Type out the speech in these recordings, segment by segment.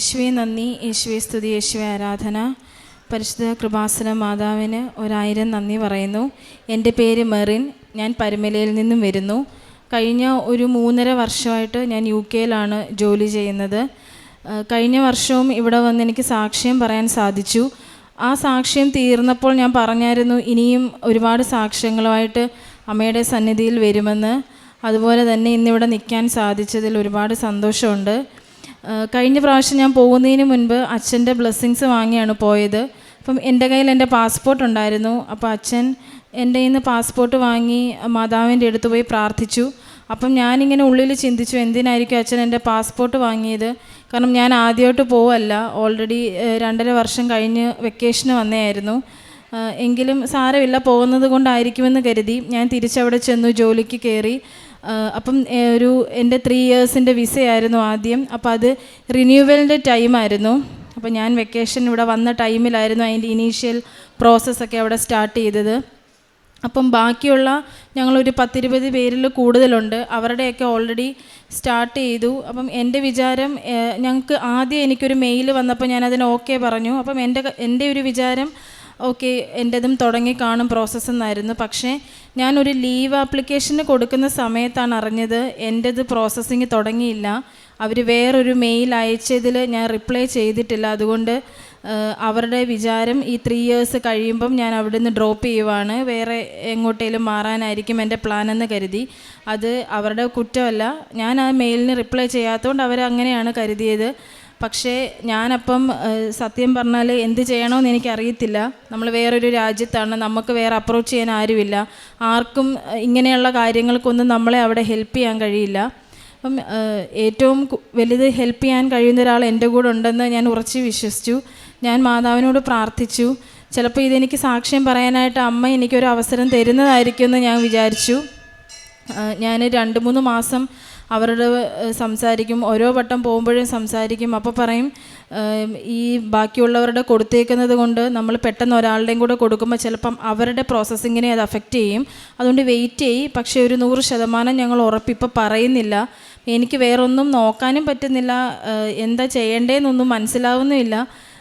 യേശുവെ നന്ദി. യേശുവെ സ്തുതി. യേശുവെ ആരാധന. പരിശുദ്ധ കൃപാസന മാതാവിന് ഒരായിരം നന്ദി പറയുന്നു. എന്റെ പേര് മെറിൻ. ഞാൻ പരുമലയിൽ നിന്നും വരുന്നു. കഴിഞ്ഞ ഒരു മൂന്നര വർഷമായിട്ട് ഞാൻ യു കെയിലാണ് ജോലി ചെയ്യുന്നത്. കഴിഞ്ഞ വർഷവും ഇവിടെ വന്ന് എനിക്ക് സാക്ഷ്യം പറയാൻ സാധിച്ചു. ആ സാക്ഷ്യം തീർന്നപ്പോൾ ഞാൻ പറഞ്ഞായിരുന്നു ഇനിയും ഒരുപാട് സാക്ഷ്യങ്ങളുമായിട്ട് അമ്മയുടെ സന്നിധിയിൽ വരുമെന്ന്. അതുപോലെ തന്നെ ഇന്നിവിടെ നിൽക്കാൻ സാധിച്ചതിൽ ഒരുപാട് സന്തോഷമുണ്ട്. കഴിഞ്ഞ പ്രാവശ്യം ഞാൻ പോകുന്നതിന് മുൻപ് അച്ഛന്റെ ബ്ലെസ്സിങ്സ് വാങ്ങിയാണ് പോയത്. അപ്പം എന്റെ കയ്യിൽ എന്റെ പാസ്പോർട്ട് ഉണ്ടായിരുന്നു. അപ്പോൾ അച്ഛൻ എന്റെ കയ്യിൽ നിന്ന് പാസ്പോർട്ട് വാങ്ങി മാതാവിന്റെ അടുത്ത് പോയി പ്രാർത്ഥിച്ചു. അപ്പം ഞാനിങ്ങനെ ഉള്ളിൽ ചിന്തിച്ചു എന്തിനായിരിക്കും അച്ഛൻ എന്റെ പാസ്പോർട്ട് വാങ്ങിയത്? കാരണം ഞാൻ ആദ്യമായിട്ട് പോവല്ല. ഓൾറെഡി രണ്ടര വർഷം കഴിഞ്ഞ് വെക്കേഷന് വന്നതായിരുന്നു എങ്കിലും സാരമില്ല പോകുന്നത് കൊണ്ടായിരിക്കുമെന്ന് കരുതി. ഞാൻ തിരിച്ചവിടെ ചെന്നു ജോലിക്ക് കയറി. അപ്പം ഒരു എന്റെ ത്രീ ഇയേഴ്സിന്റെ വിസയായിരുന്നു ആദ്യം. അപ്പോൾ അത് റിന്യൂവലിന്റെ ടൈമായിരുന്നു അപ്പോൾ ഞാൻ വെക്കേഷൻ ഇവിടെ വന്ന ടൈമിലായിരുന്നു അതിന്റെ ഇനീഷ്യൽ പ്രോസസ്സൊക്കെ അവിടെ സ്റ്റാർട്ട് ചെയ്തത്. അപ്പം ബാക്കിയുള്ള ഞങ്ങളൊരു പത്തിരുപത് പേരിൽ കൂടുതലുണ്ട്. അവരുടെയൊക്കെ ഓൾറെഡി സ്റ്റാർട്ട് ചെയ്തു. അപ്പം എന്റെ വിചാരം ഞങ്ങൾക്ക് ആദ്യം എനിക്കൊരു മെയിൽ വന്നപ്പോൾ ഞാൻ അതിന് ഓക്കെ പറഞ്ഞു. അപ്പം എന്റെ എന്റെ ഒരു വിചാരം ഓക്കെ എന്റെതും തുടങ്ങി കാണും പ്രോസസ്സ് എന്നായിരുന്നു. പക്ഷേ ഞാനൊരു ലീവ് ആപ്ലിക്കേഷന് കൊടുക്കുന്ന സമയത്താണ് അറിഞ്ഞത് എന്റെത് പ്രോസസ്സിങ് തുടങ്ങിയില്ല. അവർ വേറൊരു മെയിൽ അയച്ചതിൽ ഞാൻ റിപ്ലൈ ചെയ്തിട്ടില്ല. അതുകൊണ്ട് അവരുടെ വിചാരം ഈ ത്രീ ഇയേഴ്സ് കഴിയുമ്പം ഞാൻ അവിടെ നിന്ന് ഡ്രോപ്പ് ചെയ്യുവാണ്. വേറെ എങ്ങോട്ടേലും മാറാനായിരിക്കും എന്റെ പ്ലാൻ എന്ന് കരുതി. അത് അവരുടെ കുറ്റമല്ല. ഞാൻ ആ മെയിലിന് റിപ്ലൈ ചെയ്യാത്തതുകൊണ്ട് അവർ അങ്ങനെയാണ് കരുതിയത്. പക്ഷേ ഞാനപ്പം സത്യം പറഞ്ഞാൽ എന്ത് ചെയ്യണമെന്ന് എനിക്കറിയത്തില്ല. നമ്മൾ വേറൊരു രാജ്യത്താണ് നമുക്ക് വേറെ അപ്രോച്ച് ചെയ്യാൻ ആരുമില്ല. ആർക്കും ഇങ്ങനെയുള്ള കാര്യങ്ങൾക്കൊന്നും നമ്മളെ അവിടെ ഹെൽപ്പ് ചെയ്യാൻ കഴിയില്ല. അപ്പം ഏറ്റവും വലുത് ഹെൽപ്പ് ചെയ്യാൻ കഴിയുന്ന ഒരാൾ എന്റെ കൂടെ ഉണ്ടെന്ന് ഞാൻ ഉറച്ച് വിശ്വസിച്ചു. ഞാൻ മാതാവിനോട് പ്രാർത്ഥിച്ചു. ചിലപ്പോൾ ഇതെനിക്ക് സാക്ഷ്യം പറയാനായിട്ട് അമ്മ എനിക്കൊരു അവസരം തരുന്നതായിരിക്കുമെന്ന് ഞാൻ വിചാരിച്ചു. ഞാൻ രണ്ട് മൂന്ന് മാസം അവരുടെ സംസാരിക്കും. ഓരോ വട്ടം പോകുമ്പോഴും സംസാരിക്കും. അപ്പോൾ പറയും ഈ ബാക്കിയുള്ളവരുടെ കൊടുത്തേക്കുന്നത് കൊണ്ട് നമ്മൾ പെട്ടെന്ന് ഒരാളുടെയും കൂടെ കൊടുക്കുമ്പോൾ ചിലപ്പം അവരുടെ പ്രോസസ്സിങ്ങിനെ അത് അഫക്റ്റ് ചെയ്യും. അതുകൊണ്ട് വെയിറ്റ് ചെയ്യും. പക്ഷേ ഒരു നൂറ് ശതമാനം ഞങ്ങൾ ഉറപ്പിപ്പോൾ പറയുന്നില്ല. എനിക്ക് വേറൊന്നും നോക്കാനും പറ്റുന്നില്ല. എന്താ ചെയ്യേണ്ടതെന്നൊന്നും മനസ്സിലാവുന്നുമില്ല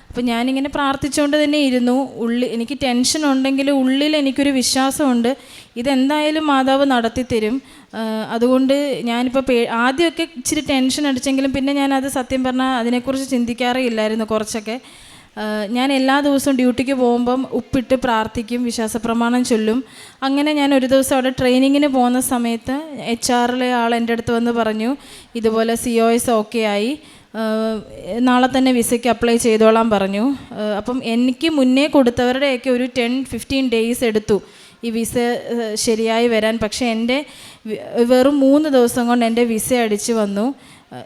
അപ്പോൾ ഞാനിങ്ങനെ പ്രാർത്ഥിച്ചുകൊണ്ട് തന്നെ ഇരുന്നു. ഉള്ളിൽ എനിക്ക് ടെൻഷൻ ഉണ്ടെങ്കിൽ ഉള്ളിൽ എനിക്കൊരു വിശ്വാസമുണ്ട്. ഇതെന്തായാലും മാതാവ് നടത്തിത്തരും. അതുകൊണ്ട് ഞാനിപ്പോൾ പേ ആദ്യമൊക്കെ ഇച്ചിരി ടെൻഷൻ അടിച്ചെങ്കിലും പിന്നെ ഞാനത് സത്യം പറഞ്ഞാൽ അതിനെക്കുറിച്ച് ചിന്തിക്കാറേ ഇല്ലായിരുന്നു കുറച്ചൊക്കെ. ഞാൻ എല്ലാ ദിവസവും ഡ്യൂട്ടിക്ക് പോകുമ്പം ഉപ്പിട്ട് പ്രാർത്ഥിക്കും വിശ്വാസ പ്രമാണം ചൊല്ലും. അങ്ങനെ ഞാൻ ഒരു ദിവസം അവിടെ ട്രെയിനിങ്ങിന് പോകുന്ന സമയത്ത് എച്ച് ആറിലെ ആൾ എന്റെ അടുത്ത് വന്ന് പറഞ്ഞു ഇതുപോലെ സി ഒ എസ് ഓക്കെ ആയി. നാളെ തന്നെ വിസയ്ക്ക് അപ്ലൈ ചെയ്തോളാം പറഞ്ഞു. അപ്പം എനിക്ക് മുന്നേ കൊടുത്തവരുടെയൊക്കെ ഒരു ടെൻ ഫിഫ്റ്റീൻ ഡേയ്സ് എടുത്തു. ഈ വിസ ശരിയായി വരാൻ. പക്ഷേ എന്റെ വെറും മൂന്ന് ദിവസം കൊണ്ട് എന്റെ വിസ അടിച്ച് വന്നു.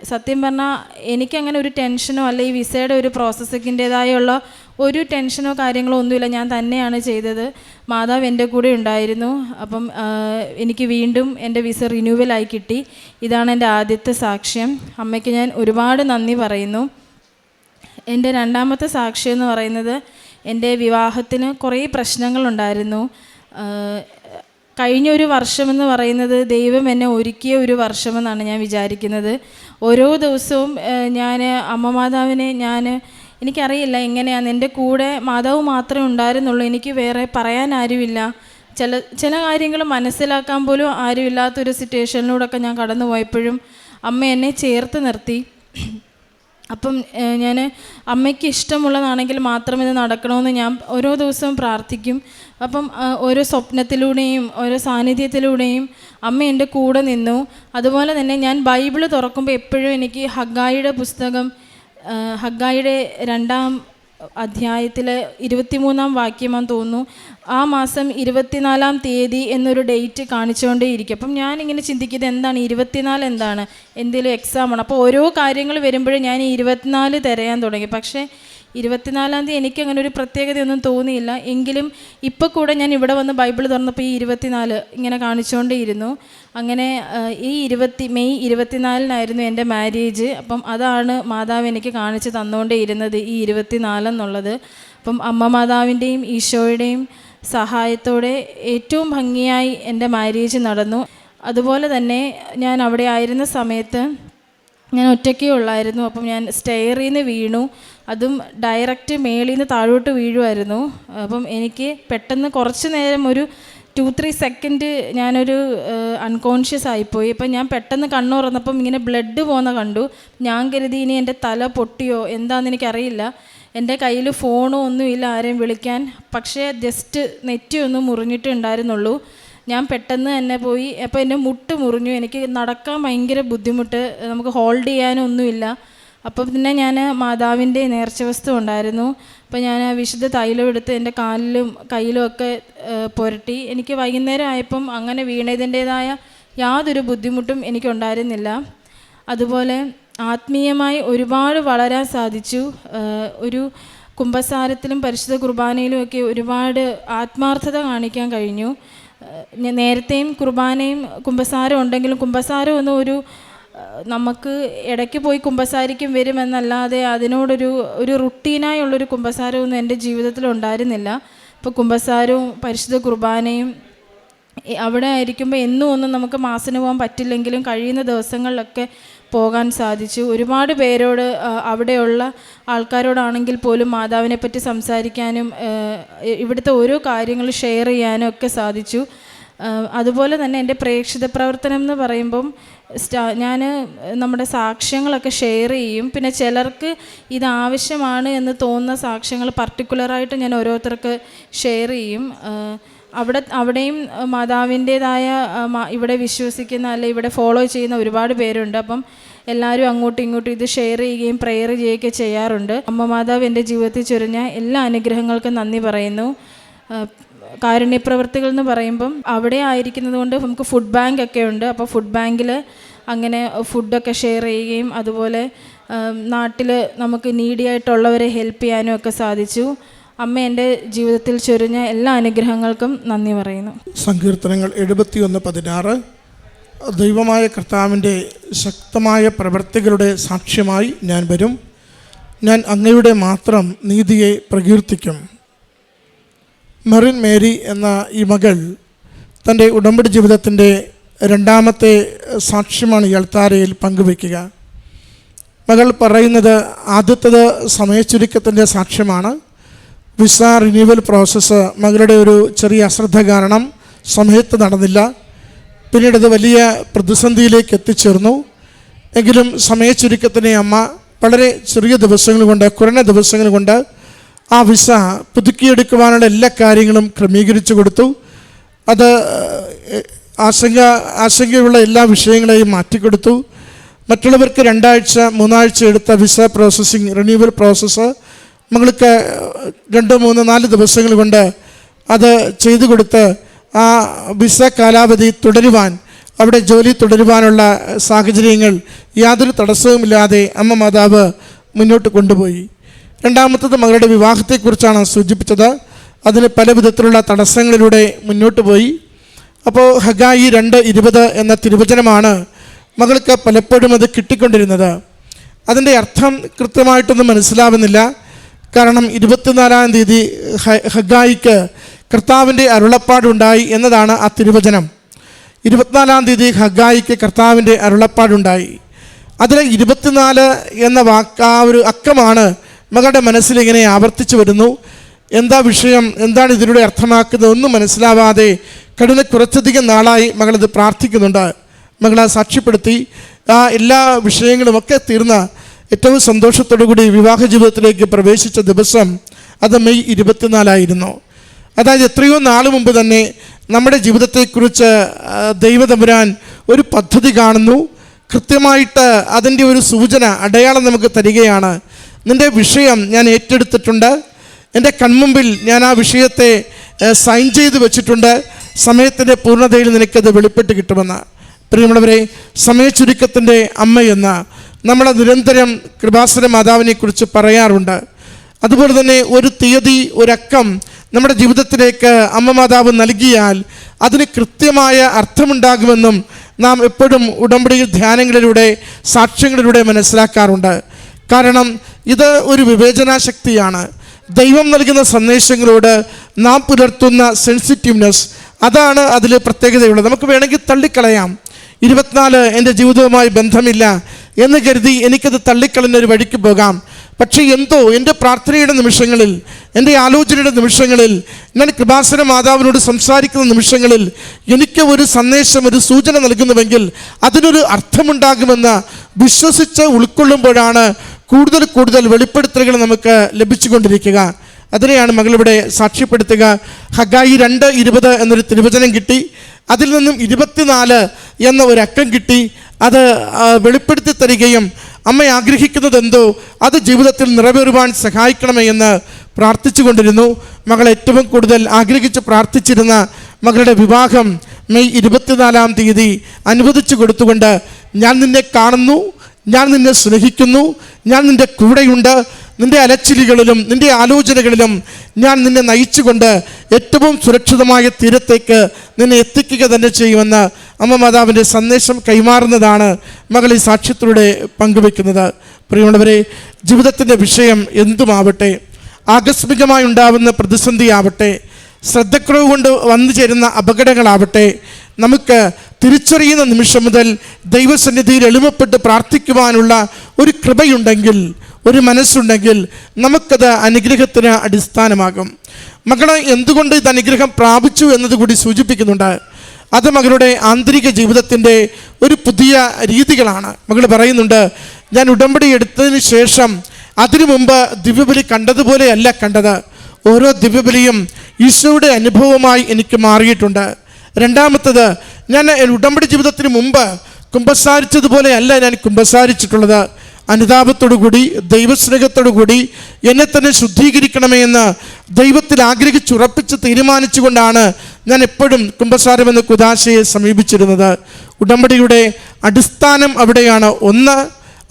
സത്യം പറഞ്ഞാൽ എനിക്കങ്ങനെ ഒരു ടെൻഷനോ അല്ല ഈ വിസയുടെ ഒരു പ്രോസസ്സിന്റേതായുള്ള ഒരു ടെൻഷനോ കാര്യങ്ങളോ ഒന്നുമില്ല. ഞാൻ തന്നെയാണ് ചെയ്തത്. മാതാവ് എന്റെ കൂടെ ഉണ്ടായിരുന്നു. അപ്പം എനിക്ക് വീണ്ടും എന്റെ വിസ റിന്യൂവലായി കിട്ടി. ഇതാണ് എന്റെ ആദ്യത്തെ സാക്ഷ്യം. അമ്മയ്ക്ക് ഞാൻ ഒരുപാട് നന്ദി പറയുന്നു. എന്റെ രണ്ടാമത്തെ സാക്ഷ്യം എന്ന് പറയുന്നത് എന്റെ വിവാഹത്തിന് കുറേ പ്രശ്നങ്ങളുണ്ടായിരുന്നു. കഴിഞ്ഞ ഒരു വർഷമെന്ന് പറയുന്നത് ദൈവം എന്നെ ഒരുക്കിയ ഒരു വർഷമെന്നാണ് ഞാൻ വിചാരിക്കുന്നത്. ഓരോ ദിവസവും ഞാൻ അമ്മ മാതാവിനെ ഞാൻ എനിക്കറിയില്ല എങ്ങനെയാണ്. എന്റെ കൂടെ മാതാവ് മാത്രമേ ഉണ്ടായിരുന്നുള്ളൂ. എനിക്ക് വേറെ പറയാൻ ആരുമില്ല. ചില ചില കാര്യങ്ങൾ മനസ്സിലാക്കാൻ പോലും ആരുമില്ലാത്തൊരു സിറ്റുവേഷനിലൂടെയൊക്കെ ഞാൻ കടന്നു പോയപ്പോഴും അമ്മ എന്നെ ചേർത്ത് നിർത്തി. അപ്പം ഞാൻ അമ്മയ്ക്ക് ഇഷ്ടമുള്ളതാണെങ്കിൽ മാത്രം ഇത് നടക്കണമെന്ന് ഞാൻ ഓരോ ദിവസവും പ്രാർത്ഥിക്കും. അപ്പം ഓരോ സ്വപ്നത്തിലൂടെയും ഓരോ സാന്നിധ്യത്തിലൂടെയും അമ്മ എന്റെ കൂടെ നിന്നു. അതുപോലെ തന്നെ ഞാൻ ബൈബിൾ തുറക്കുമ്പോൾ എപ്പോഴും എനിക്ക് ഹഗായിയുടെ പുസ്തകം ഹഗായിയുടെ രണ്ടാം അധ്യായത്തിൽ ഇരുപത്തിമൂന്നാം വാക്യമാന്ന് തോന്നുന്നു. ആ മാസം ഇരുപത്തിനാലാം തീയതി എന്നൊരു ഡേറ്റ് കാണിച്ചുകൊണ്ടേയിരിക്കും. അപ്പം ഞാനിങ്ങനെ ചിന്തിക്കുന്നത് എന്താണ്? ഇരുപത്തിനാല് എന്താണ്? എന്തെങ്കിലും എക്സാമാണ് അപ്പോൾ ഓരോ കാര്യങ്ങൾ വരുമ്പോഴും ഞാൻ ഇരുപത്തിനാല് തിരയാൻ തുടങ്ങി. പക്ഷേ ഇരുപത്തിനാലാം തീയതി എനിക്കങ്ങനെ ഒരു പ്രത്യേകതയൊന്നും തോന്നിയില്ല. എങ്കിലും ഇപ്പോൾ കൂടെ ഞാൻ ഇവിടെ വന്ന് ബൈബിൾ തുറന്നപ്പോൾ ഈ ഇരുപത്തിനാല് ഇങ്ങനെ കാണിച്ചുകൊണ്ടേയിരുന്നു അങ്ങനെ ഈ ഇരുപത്തി മെയ് ഇരുപത്തിനാലിനായിരുന്നു എന്റെ മാരേജ് അപ്പം അതാണ് മാതാവ് എനിക്ക് കാണിച്ച് തന്നുകൊണ്ടേയിരുന്നത് ഈ ഇരുപത്തിനാലെന്നുള്ളത്. അപ്പം അമ്മ മാതാവിന്റെയും ഈശോയുടെയും സഹായത്തോടെ ഏറ്റവും ഭംഗിയായി എന്റെ മാരേജ് നടന്നു. അതുപോലെ തന്നെ ഞാൻ അവിടെ ആയിരുന്ന സമയത്ത് ഞാൻ ഒറ്റയ്ക്കേ ഉള്ളായിരുന്നു. അപ്പം ഞാൻ സ്റ്റെയറിൽ നിന്ന് വീണു. അതും ഡയറക്റ്റ് മേളിൽ നിന്ന് താഴോട്ട് വീഴുമായിരുന്നു അപ്പം എനിക്ക് പെട്ടെന്ന് കുറച്ച് നേരം ഒരു ടു ത്രീ സെക്കൻഡ് ഞാനൊരു അൺകോൺഷ്യസ് ആയിപ്പോയി. അപ്പം ഞാൻ പെട്ടെന്ന് കണ്ണു തുറന്നപ്പം ഇങ്ങനെ ബ്ലഡ് പോകുന്ന കണ്ടു. ഞാൻ കരുതി ഇനി എന്റെ തല പൊട്ടിയോ എന്താണെന്ന് എനിക്കറിയില്ല. എന്റെ കയ്യിൽ ഫോണോ ഒന്നുമില്ല ആരെയും വിളിക്കാൻ. പക്ഷേ ജസ്റ്റ് നെറ്റി ഒന്ന് മുറിഞ്ഞിട്ടുണ്ടായിരുന്നുള്ളൂ ഞാൻ പെട്ടെന്ന് തന്നെ പോയി. അപ്പോൾ എന്റെ മുട്ട് മുറിഞ്ഞു. എനിക്ക് നടക്കാൻ ഭയങ്കര ബുദ്ധിമുട്ട്. നമുക്ക് ഹോൾഡ് ചെയ്യാനൊന്നുമില്ല. അപ്പോൾ പിന്നെ ഞാൻ മാതാവിന്റെ നേർച്ച വസ്തു ഉണ്ടായിരുന്നു. അപ്പോൾ ഞാൻ വിശുദ്ധ തൈലം എടുത്ത് എന്റെ കാലിലും കയ്യിലും ഒക്കെ പുരട്ടി. എനിക്ക് വൈകുന്നേരം ആയപ്പം അങ്ങനെ വീണതിന്റേതായ യാതൊരു ബുദ്ധിമുട്ടും എനിക്കുണ്ടായിരുന്നില്ല. അതുപോലെ ആത്മീയമായി ഒരുപാട് വളരാൻ സാധിച്ചു. ഒരു കുംഭസാരത്തിലും പരിശുദ്ധ കുർബാനയിലും ഒക്കെ ഒരുപാട് ആത്മാർത്ഥത കാണിക്കാൻ കഴിഞ്ഞു. നേരത്തെയും കുർബാനയും കുംഭസാരം ഉണ്ടെങ്കിലും കുംഭസാരം ഒന്നും ഒരു നമുക്ക് ഇടയ്ക്ക് പോയി കുമ്പസാരിക്കും വരുമെന്നല്ലാതെ അതിനോടൊരു ഒരു റുട്ടീനായുള്ളൊരു കുമ്പസാരമൊന്നും എന്റെ ജീവിതത്തിൽ ഉണ്ടായിരുന്നില്ല. ഇപ്പോൾ കുമ്പസാരവും പരിശുദ്ധ കുർബാനയും അവിടെ ആയിരിക്കുമ്പോൾ എന്നും ഒന്നും നമുക്ക് മാസിന് പോകാൻ പറ്റില്ലെങ്കിലും കഴിയുന്ന ദിവസങ്ങളിലൊക്കെ പോകാൻ സാധിച്ചു. ഒരുപാട് പേരോട് അവിടെയുള്ള ആൾക്കാരോടാണെങ്കിൽ പോലും മാതാവിനെ പറ്റി സംസാരിക്കാനും ഇവിടുത്തെ ഓരോ കാര്യങ്ങൾ ഷെയർ ചെയ്യാനും ഒക്കെ സാധിച്ചു. അതുപോലെ തന്നെ എന്റെ പ്രേക്ഷിത പ്രവർത്തനം എന്ന് പറയുമ്പം സ്റ്റാ ഞാൻ നമ്മുടെ സാക്ഷ്യങ്ങളൊക്കെ ഷെയർ ചെയ്യും. പിന്നെ ചിലർക്ക് ഇത് ആവശ്യമാണ് എന്ന് തോന്നുന്ന സാക്ഷ്യങ്ങൾ പർട്ടിക്കുലറായിട്ട് ഞാൻ ഓരോരുത്തർക്ക് ഷെയർ ചെയ്യും. അവിടെ അവിടെയും മാതാവിന്റേതായ ഇവിടെ വിശ്വസിക്കുന്ന അല്ലെ ഇവിടെ ഫോളോ ചെയ്യുന്ന ഒരുപാട് പേരുണ്ട്. അപ്പം എല്ലാവരും അങ്ങോട്ടും ഇങ്ങോട്ടും ഇത് ഷെയർ ചെയ്യുകയും പ്രെയർ ചെയ്യുകയൊക്കെ ചെയ്യാറുണ്ട്. അമ്മ മാതാവ് എന്റെ ജീവിതത്തിൽ ചൊരിഞ്ഞ എല്ലാ അനുഗ്രഹങ്ങൾക്കും നന്ദി പറയുന്നു. കാരുണ്യപ്രവർത്തികൾ എന്ന് പറയുമ്പം അവിടെ ആയിരിക്കുന്നത് കൊണ്ട് നമുക്ക് ഫുഡ് ബാങ്ക് ഒക്കെ ഉണ്ട്. അപ്പോൾ ഫുഡ് ബാങ്കിൽ അങ്ങനെ ഫുഡൊക്കെ ഷെയർ ചെയ്യുകയും അതുപോലെ നാട്ടിൽ നമുക്ക് നീഡി ആയിട്ടുള്ളവരെ ഹെൽപ്പ് ചെയ്യാനും ഒക്കെ സാധിച്ചു. അമ്മ എന്റെ ജീവിതത്തിൽ ചൊരിഞ്ഞ എല്ലാ അനുഗ്രഹങ്ങൾക്കും നന്ദി പറയുന്നു. സങ്കീർത്തനങ്ങൾ എഴുപത്തിയൊന്ന് പതിനാറ്. ദൈവമായ കർത്താവിന്റെ ശക്തമായ പ്രവൃത്തികളുടെ സാക്ഷ്യമായി ഞാൻ വരും. ഞാൻ അങ്ങയുടെ മാത്രം നീതിയെ പ്രകീർത്തിക്കും. മെറിൻ മേരി എന്ന ഈ മകൾ തന്റെ ഉടമ്പടി ജീവിതത്തിന്റെ രണ്ടാമത്തെ സാക്ഷ്യമാണ് ഈ അൾത്താരയിൽ പങ്കുവയ്ക്കുക. മകൾ പറയുന്നത് ആദ്യത്തത് സമയച്ചുരുക്കത്തിന്റെ സാക്ഷ്യമാണ്. വിസ റിന്യൂവൽ പ്രോസസ്സ് മകളുടെ ഒരു ചെറിയ അശ്രദ്ധ കാരണം സമയത്ത് നടന്നില്ല. പിന്നീട് അത് വലിയ പ്രതിസന്ധിയിലേക്ക് എത്തിച്ചേർന്നു. എങ്കിലും സമയച്ചുരുക്കത്തിനെ അമ്മ വളരെ ചെറിയ ദിവസങ്ങൾ കൊണ്ട് കുറഞ്ഞ ദിവസങ്ങൾ കൊണ്ട് ആ വിസ പുതുക്കിയെടുക്കുവാനുള്ള എല്ലാ കാര്യങ്ങളും ക്രമീകരിച്ചു കൊടുത്തു. അത് ആശങ്ക ആശങ്കയുള്ള എല്ലാ വിഷയങ്ങളെയും മാറ്റിക്കൊടുത്തു. മറ്റുള്ളവർക്ക് രണ്ടാഴ്ച മൂന്നാഴ്ച എടുത്ത വിസ പ്രോസസ്സിങ് റിന്യൂവൽ പ്രോസസ്സ് നമ്മൾക്ക് രണ്ട് മൂന്ന് നാല് ദിവസങ്ങൾ കൊണ്ട് അത് ചെയ്തു കൊടുത്ത് ആ വിസ കാലാവധി തുടരുവാൻ അവിടെ ജോലി തുടരുവാനുള്ള സാഹചര്യങ്ങൾ യാതൊരു തടസ്സവുമില്ലാതെ അമ്മ മാതാവ് മുന്നോട്ട് കൊണ്ടുപോയി. രണ്ടാമത്തത് മകളുടെ വിവാഹത്തെക്കുറിച്ചാണ് സൂചിപ്പിച്ചത്. അതിന് പല വിധത്തിലുള്ള തടസ്സങ്ങളിലൂടെ മുന്നോട്ട് പോയി. അപ്പോൾ ഹഗായി രണ്ട് ഇരുപത് എന്ന തിരുവചനമാണ് മകൾക്ക് പലപ്പോഴും അത് കിട്ടിക്കൊണ്ടിരുന്നത്. അതിന്റെ അർത്ഥം കൃത്യമായിട്ടൊന്നും മനസ്സിലാവുന്നില്ല. കാരണം ഇരുപത്തിനാലാം തീയതി ഹഗായിക്ക് കർത്താവിന്റെ അരുളപ്പാടുണ്ടായി എന്നതാണ് ആ തിരുവചനം. ഇരുപത്തിനാലാം തീയതി ഹഗായിക്ക് കർത്താവിന്റെ അരുളപ്പാടുണ്ടായി. അതിൽ ഇരുപത്തിനാല് എന്ന വാക്ക് ആ ഒരു അക്കമാണ് മകളുടെ മനസ്സിൽ ഇങ്ങനെ ആവർത്തിച്ചു വരുന്നു. എന്താ വിഷയം? എന്താണ് ഇതിലൂടെ അർത്ഥമാക്കുന്നത്? ഒന്നും മനസ്സിലാവാതെ കഴിഞ്ഞ കുറച്ചധികം നാളായി മകളത് പ്രാർത്ഥിക്കുന്നുണ്ട്. മകളെ സാക്ഷ്യപ്പെടുത്തി. ആ എല്ലാ വിഷയങ്ങളും ഒക്കെ തീർന്ന ഏറ്റവും സന്തോഷത്തോടു കൂടി വിവാഹ ജീവിതത്തിലേക്ക് പ്രവേശിച്ച ദിവസം അത് മെയ് ഇരുപത്തിനാലായിരുന്നു. അതായത് എത്രയോ നാൾ മുമ്പ് തന്നെ നമ്മുടെ ജീവിതത്തെക്കുറിച്ച് ദൈവതമ്പുരാൻ ഒരു പദ്ധതി കാണുന്നു. കൃത്യമായിട്ട് അതിന്റെ ഒരു സൂചന അടയാളം നമുക്ക് തരികയാണ്. നിന്റെ വിഷയം ഞാൻ ഏറ്റെടുത്തിട്ടുണ്ട്. എന്റെ കൺമുമ്പിൽ ഞാൻ ആ വിഷയത്തെ സൈൻ ചെയ്ത് വെച്ചിട്ടുണ്ട്. സമയത്തിന്റെ പൂർണതയിൽ നിനക്കത് വെളിപ്പെട്ട് കിട്ടുമെന്ന്. പ്രിയമുള്ളവരെ സമയച്ചുരുക്കത്തിന്റെ അമ്മയെന്ന നമ്മളെ നിരന്തരം കൃപാസന മാതാവിനെക്കുറിച്ച് പറയാറുണ്ട്. അതുപോലെ തന്നെ ഒരു തീയതി ഒരക്കം നമ്മുടെ ജീവിതത്തിലേക്ക് അമ്മ മാതാവ് നൽകിയാൽ അതിന് കൃത്യമായ അർത്ഥമുണ്ടാകുമെന്നും നാം എപ്പോഴും ഉടമ്പടിയിൽ ധ്യാനങ്ങളിലൂടെ സാക്ഷ്യങ്ങളിലൂടെ മനസ്സിലാക്കാറുണ്ട്. കാരണം ഇത് ഒരു വിവേചനാശക്തിയാണ്. ദൈവം നൽകുന്ന സന്ദേശങ്ങളോട് നാം പുലർത്തുന്ന സെൻസിറ്റീവ്നെസ് അതാണ് അതിൽ പ്രത്യേകതയുള്ളത്. നമുക്ക് വേണമെങ്കിൽ തള്ളിക്കളയാം. ഇരുപത്തിനാല് എന്റെ ജീവിതവുമായി ബന്ധമില്ല എന്ന് കരുതി എനിക്കത് തള്ളിക്കളഞ്ഞ ഒരു വഴിക്ക് പോകാം. പക്ഷേ എന്തോ എന്റെ പ്രാർത്ഥനയുടെ നിമിഷങ്ങളിൽ എന്റെ ആലോചനയുടെ നിമിഷങ്ങളിൽ ഞാൻ കൃപാസന മാതാവിനോട് സംസാരിക്കുന്ന നിമിഷങ്ങളിൽ എനിക്ക് ഒരു സന്ദേശം ഒരു സൂചന നൽകുന്നുവെങ്കിൽ അതിനൊരു അർത്ഥമുണ്ടാകുമെന്ന് വിശ്വസിച്ച് ഉൾക്കൊള്ളുമ്പോഴാണ് കൂടുതൽ കൂടുതൽ വെളിപ്പെടുത്തലുകൾ നമുക്ക് ലഭിച്ചുകൊണ്ടിരിക്കുക. അതിനെയാണ് മകളിവിടെ സാക്ഷ്യപ്പെടുത്തുക. ഹഗായി രണ്ട് ഇരുപത് എന്നൊരു തിരുവചനം കിട്ടി. അതിൽ നിന്നും ഇരുപത്തിനാല് എന്ന ഒരു അക്കം കിട്ടി. അത് വെളിപ്പെടുത്തി തരികയും അമ്മ ആഗ്രഹിക്കുന്നത് എന്തോ അത് ജീവിതത്തിൽ നിറവേറുവാൻ സഹായിക്കണമേ എന്ന് പ്രാർത്ഥിച്ചു കൊണ്ടിരുന്നു മകൾ ഏറ്റവും കൂടുതൽ ആഗ്രഹിച്ച് പ്രാർത്ഥിച്ചിരുന്ന മകളുടെ വിവാഹം മെയ് ഇരുപത്തിനാലാം തീയതി അനുവദിച്ചു കൊടുത്തുകൊണ്ട് ഞാൻ നിന്നെ കാണുന്നു. ഞാൻ നിന്നെ സ്നേഹിക്കുന്നു ഞാൻ നിന്റെ കൂടെയുണ്ട്. നിന്റെ അലച്ചിലുകളിലും നിന്റെ ആലോചനകളിലും ഞാൻ നിന്നെ നയിച്ചുകൊണ്ട് ഏറ്റവും സുരക്ഷിതമായ തീരത്തേക്ക് നിന്നെ എത്തിക്കുക തന്നെ ചെയ്യുമെന്ന് അമ്മ മാതാവിന്റെ സന്ദേശം കൈമാറുന്നതാണ് മകൾ ഈ സാക്ഷ്യത്തിലൂടെ പങ്കുവെക്കുന്നത് പ്രിയമുള്ളവരെ ജീവിതത്തിന്റെ വിഷയം എന്തുമാവട്ടെ ആകസ്മികമായി ഉണ്ടാവുന്ന പ്രതിസന്ധിയാവട്ടെ ശ്രദ്ധക്കുറവ് കൊണ്ട് വന്നു ചേരുന്ന അപകടങ്ങളാവട്ടെ നമുക്ക് തിരിച്ചറിയുന്ന നിമിഷം മുതൽ ദൈവസന്നിധിയിൽ എളിമപ്പെട്ട് പ്രാർത്ഥിക്കുവാനുള്ള ഒരു കൃപയുണ്ടെങ്കിൽ ഒരു മനസ്സുണ്ടെങ്കിൽ നമുക്കത് അനുഗ്രഹത്തിന് അടിസ്ഥാനമാകും. മകളെ എന്തുകൊണ്ട് ഇത് അനുഗ്രഹം പ്രാപിച്ചു എന്നത് കൂടി സൂചിപ്പിക്കുന്നുണ്ട്. അത് മകളുടെ ആന്തരിക ജീവിതത്തിന്റെ ഒരു പുതിയ രീതികളാണ്. മകൾ പറയുന്നുണ്ട് ഞാൻ ഉടമ്പടി എടുത്തതിന് ശേഷം അതിനു മുമ്പ് ദിവ്യബലി കണ്ടതുപോലെയല്ല കണ്ടത്. ഓരോ ദിവ്യബലിയും ഈശോയുടെ അനുഭവമായി എനിക്ക് മാറിയിട്ടുണ്ട്. രണ്ടാമത്തത് ഞാൻ ഉടമ്പടി ജീവിതത്തിന് മുമ്പ് കുമ്പസാരിച്ചതുപോലെയല്ല ഞാൻ കുമ്പസാരിച്ചിട്ടുള്ളത്. അനുതാപത്തോടുകൂടി ദൈവസ്നേഹത്തോടുകൂടി എന്നെ തന്നെ ശുദ്ധീകരിക്കണമേ എന്ന് ദൈവത്തിൽ ആഗ്രഹിച്ചുറപ്പിച്ച് തീരുമാനിച്ചുകൊണ്ടാണ് ഞാൻ എപ്പോഴും കുംഭസാരം എന്ന കുദാശയെ സമീപിച്ചിരുന്നത്. ഉടമ്പടിയുടെ അടിസ്ഥാനം അവിടെയാണ്. ഒന്ന്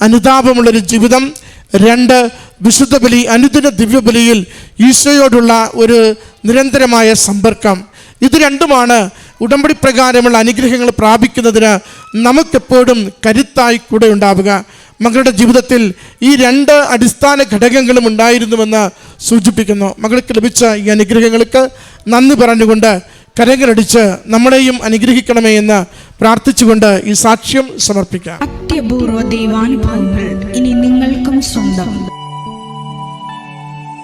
അനുതാപമുള്ളൊരു ജീവിതം. രണ്ട് വിശുദ്ധ ബലി അനുദിന ദിവ്യബലിയിൽ ഈശോയോടുള്ള ഒരു നിരന്തരമായ സമ്പർക്കം. ഇത് രണ്ടുമാണ് ഉടമ്പടി പ്രകാരമുള്ള അനുഗ്രഹങ്ങൾ പ്രാപിക്കുന്നതിന് നമുക്കെപ്പോഴും കരുത്തായി കൂടെ ഉണ്ടാവുക. മകളുടെ ജീവിതത്തിൽ ഈ രണ്ട് അടിസ്ഥാന ഘടകങ്ങളും ഉണ്ടായിരുന്നുവെന്ന് സൂചിപ്പിക്കുന്നു. മകൾക്ക് ലഭിച്ച ഈ അനുഗ്രഹങ്ങൾക്ക് നന്ദി പറഞ്ഞുകൊണ്ട് കരങ്ങളടിച്ച് നമ്മളെയും അനുഗ്രഹിക്കണമേ എന്ന് പ്രാർത്ഥിച്ചുകൊണ്ട് ഈ സാക്ഷ്യം സമർപ്പിക്കാം. അത്യപൂർവ ദൈവാനുഭവങ്ങൾ ഇനി നിങ്ങൾക്കും സ്വന്തം.